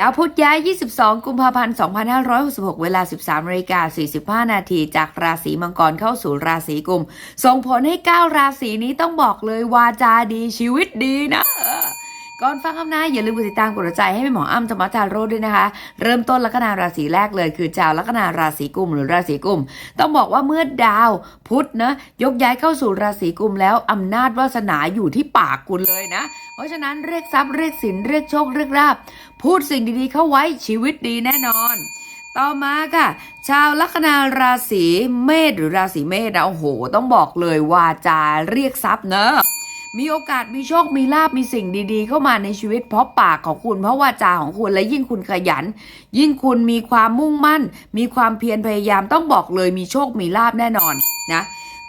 ดาวพุธย้าย 22 กุมภาพันธ์ 2566 เวลา 13นาฬิกา45 นาที จากราศีมังกรเข้าสู่ราศีกุม ส่งผลให้ 9 ราศีนี้ต้องบอกเลยวาจาดีชีวิตดีนะ ก่อนฟังคำนายอย่าลืมกดติดตามกดใจให้หมออ้ำธรรมทาโรด้วยนะคะ เริ่มต้นลัคนาราศีแรกเลย คือชาวลัคนาราศีกุมหรือราศีกุม ต้องบอกว่าเมื่อดาวพุธนะยกย้ายเข้าสู่ราศีกุมแล้วอำนาจวาสนาอยู่ที่ปากคุณเลยนะ เพราะฉะนั้นเรียกทรัพย์เรียกสินเรียกโชคเรียกลาบ พูดสิ่งดีๆเข้าไว้ชีวิตดีแน่นอนต่อมาค่ะ ชาวลัคนาราศีเมษหรือราศีเมษนะโอ้โห ต้องบอกเลยวาจาเรียกทรัพย์เนอะ มีโอกาสมีโชค มีลาบมีสิ่งดีๆ เข้ามาในชีวิตเพราะปากของคุณ เพราะวาจาของคุณและยิ่งคุณขยัน ยิ่งคุณมีความมุ่งมั่น มีความเพียรพยายามต้องบอกเลยมีโชคมีลาบแน่นอนนะ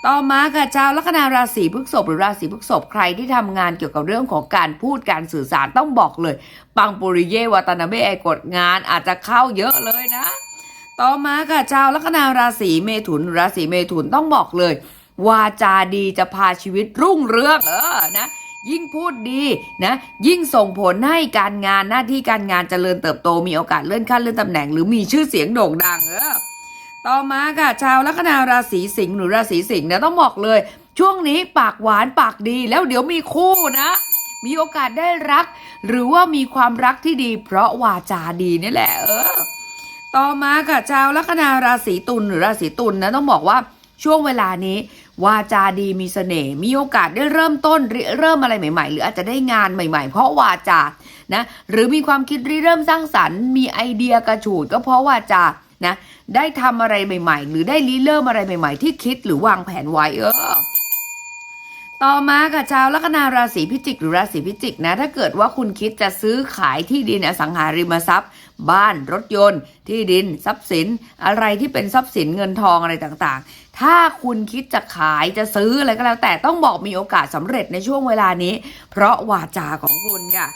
ต่อมาค่ะชาวลัคนาราศีพฤษภหรือราศีพฤษภใครที่ทำงานเกี่ยวกับเรื่องของการพูดการสื่อสารต้องบอกเลย ปังปุริเยวาตนาเบะกดงานอาจจะเข้าเยอะเลยนะ ต่อมาค่ะชาวลัคนาราศีเมถุนราศีเมถุนต้องบอกเลย วาจาดีจะพาชีวิตรุ่งเรืองเออนะยิ่งพูดดีนะยิ่งส่งผลให้การงานหน้าที่การงานเจริญเติบโตมีโอกาสเลื่อนขั้นเลื่อนตำแหน่ง หรือมีชื่อเสียงโด่งดังเออต่อมาค่ะ ชาวลัคนาราศีสิงห์หรือราศีสิงห์เนี่ยต้องบอกเลย ช่วงนี้ปากหวานปากดีแล้วเดี๋ยวมีคู่นะมีโอกาสได้รัก หรือว่ามีความรักที่ดี เพราะวาจาดีนี่แหละเออ ต่อมาค่ะชาวลัคนาราศีตุลหรือราศีตุลนะต้องบอกว่าช่วงเวลานี้ วาจาดีมีเสน่ห์มีโอกาสได้เริ่มต้นเริ่มอะไรใหม่ ๆ หรืออาจจะได้งานใหม่ ๆ เพราะวาจานะหรือมีความคิดริเริ่มสร้างสรรค์ มีไอเดียกระฉูดก็เพราะวาจานะได้ทำอะไรใหม่ ๆ หรือได้ริเริ่มอะไรใหม่ ๆ ที่คิดหรือวางแผนไว้เออ ต่อมาค่ะชาวลัคนาราศีพิจิกหรือราศีพิจิกนะ ถ้าเกิดว่าคุณคิดจะซื้อขายที่ดินอสังหาริมทรัพย์ บ้านรถยนต์ ที่ดินทรัพย์สิน อะไรที่เป็นทรัพย์สินเงินทองอะไรต่างๆ ถ้าคุณคิดจะขายจะซื้ออะไรก็แล้วแต่ต้องบอกมีโอกาสสำเร็จในช่วงเวลานี้ เพราะวาจาของคุณค่ะ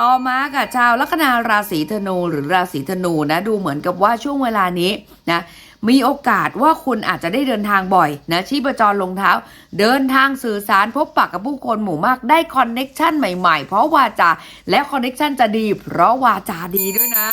ต่อมาค่ะชาวลัคนาราศีธนูหรือราศีธนูนะดูเหมือนกับว่าช่วงเวลานี้นะ มีโอกาสว่าคุณอาจจะได้เดินทางบ่อยนะชีพจรลงเท้า เดินทางสื่อสารพบปะกับผู้คนหมู่มากได้คอนเน็กชันใหม่ๆ เพราะวาจาและคอนเน็กชันจะดี เพราะวาจาดีด้วยนะ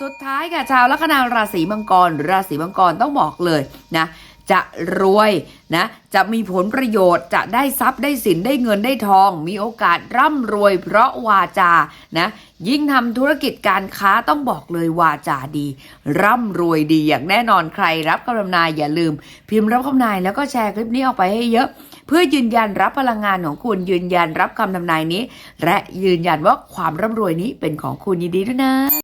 สุดท้ายค่ะชาวลัคนาราศีมังกรหรือราศีมังกรต้องบอกเลยนะ จะรวยนะจะมีผลประโยชน์จะได้ทรัพย์ได้สินได้เงินได้ทอง มีโอกาสร่ำรวย เพราะวาจานะยิ่งทำธุรกิจการค้าต้องบอกเลยวาจาดี ร่ำรวยดีอย่างแน่นอนใครรับคำนายอย่าลืม พิมพ์รับคำนายแล้วก็แชร์คลิปนี้ออกไปให้เยอะเพื่อยืนยันรับพลังงานของคุณยืนยันรับคำทำนายนี้ และยืนยันว่าความร่ำรวยนี้เป็นของคุณยินดีด้วยนะ